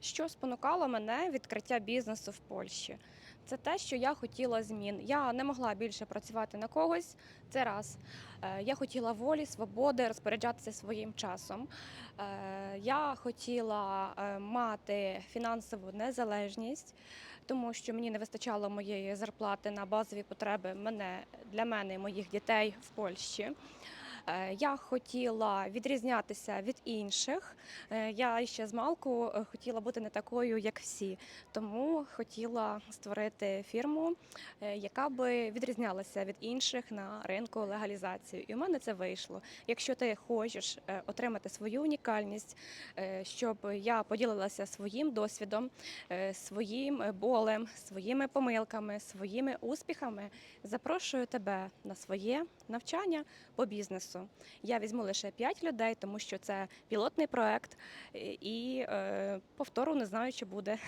Що спонукало мене відкриття бізнесу в Польщі? Це те, що я хотіла змін. Я не могла більше працювати на когось. Це раз. Е, Я хотіла волі, свободи, розпоряджатися своїм часом. Е, Я хотіла е, мати фінансову незалежність, тому що мені не вистачало моєї зарплати на базові потреби мене для мене і моїх дітей в Польщі. Е, Я хотіла відрізнятися від інших. Е, Я ще з малку е, хотіла бути не такою, як всі, тому хотіла створити фірму, яка би відрізнялася від інших на ринку легалізації. І у мене це вийшло. Якщо ти хочеш отримати свою унікальність, щоб я поділилася своїм досвідом, своїм болем, своїми помилками, своїми успіхами, запрошую тебе на своє навчання по бізнесу. Я візьму лише 5 людей, тому що це пілотний проект, і е, повтору не знаю, чи буде.